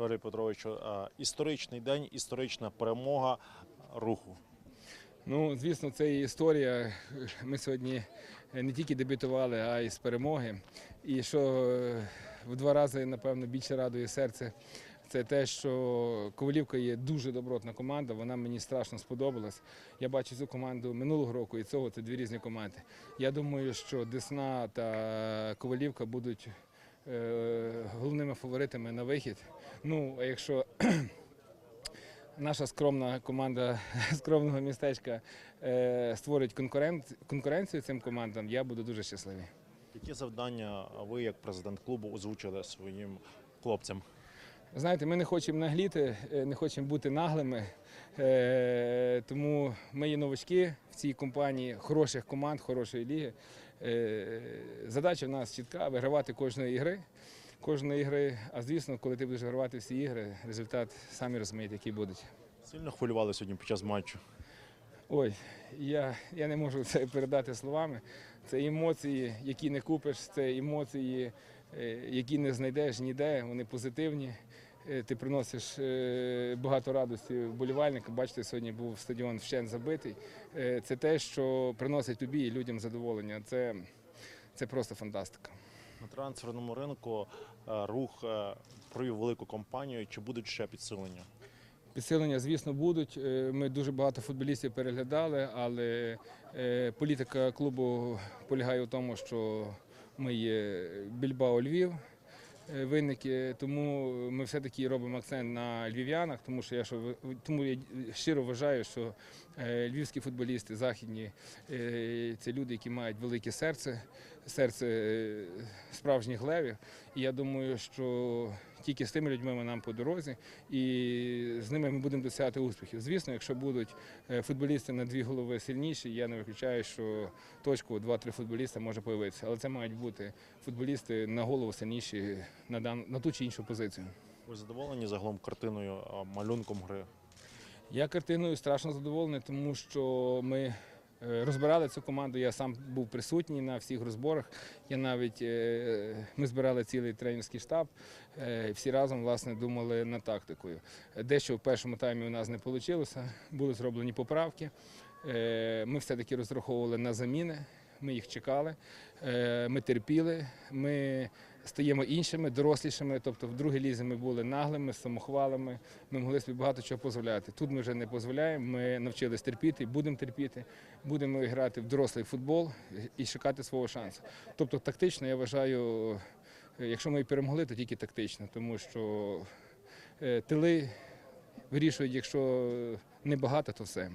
Валерій Петрович, е, історичний день, історична перемога руху. Ну, звісно, це і історія. Ми сьогодні не тільки дебютували, а й з перемоги. І що е, в два рази, напевно, більше радує серце, це те, що Ковалівка є дуже добротна команда. Вона мені страшно сподобалась. Я бачу цю команду минулого року і цього це дві різні команди. Я думаю, що Десна та Ковалівка будуть головними фаворитами на вихід. Ну, а якщо наша скромна команда скромного містечка е, створить конкуренцію цим командам, я буду дуже щасливий. Які завдання ви, як президент клубу, озвучили своїм хлопцям? Знаєте, ми не хочемо нагліти, е, не хочемо бути наглими, е, тому ми є новачки в цій компанії хороших команд, хорошої ліги. Е, Задача в нас чітка вигравати кожної ігри. Кожної ігри, а звісно, коли ти будеш вигравати всі ігри, результат самі розумієте, який буде. Сильно хвилювали сьогодні під час матчу. Ой, я, я не можу це передати словами. Це емоції, які не купиш, це емоції, які не знайдеш ніде, вони позитивні. Е, Ти приносиш е, багато радості вболівальникам. Бачите, сьогодні був стадіон вщент забитий. Е, Це те, що приносить тобі і людям задоволення. Це, це просто фантастика. На трансферному ринку е, рух е, провів велику кампанію. Чи будуть ще підсилення? Підсилення, звісно, будуть. Е, Ми дуже багато футболістів переглядали, але е, політика клубу полягає в тому, що ми є Більбао Львів. е, Винники, тому ми все-таки робимо акцент на львів'янах, тому що я що тому я щиро вважаю, що е, львівські футболісти західні е, це люди, які мають велике серце, серце е, справжніх левів. І я думаю, що тільки з тими людьми ми нам по дорозі, і з ними ми будемо досягати успіхів. Звісно, якщо будуть е, футболісти на дві голови сильніші, я не виключаю, що точку 2-3 футболіста може появитися. Але це мають бути футболісти на голову сильніші на, дан... на ту чи іншу позицію. Ви задоволені загалом картиною, малюнком гри? Я картиною страшно задоволений, тому що ми розбирали цю команду. Я сам був присутній на всіх розборах. Я навіть е, ми збирали цілий тренерський штаб. е, Всі разом власне думали над тактикою. Дещо в першому таймі у нас не вийшло, були зроблені поправки. Е, Ми все-таки розраховували на заміни. Ми їх чекали, е, ми терпіли, ми стаємо іншими, дорослішими. Тобто в другій лізі ми були наглими, самохвалами. Ми могли собі багато чого дозволяти. Тут ми вже не дозволяємо. Ми навчились терпіти, будемо терпіти, будемо грати в дорослий футбол і шукати свого шансу. Тобто, тактично я вважаю, якщо ми перемогли, то тільки тактично, тому що е, тили вирішують, якщо не багато, то все.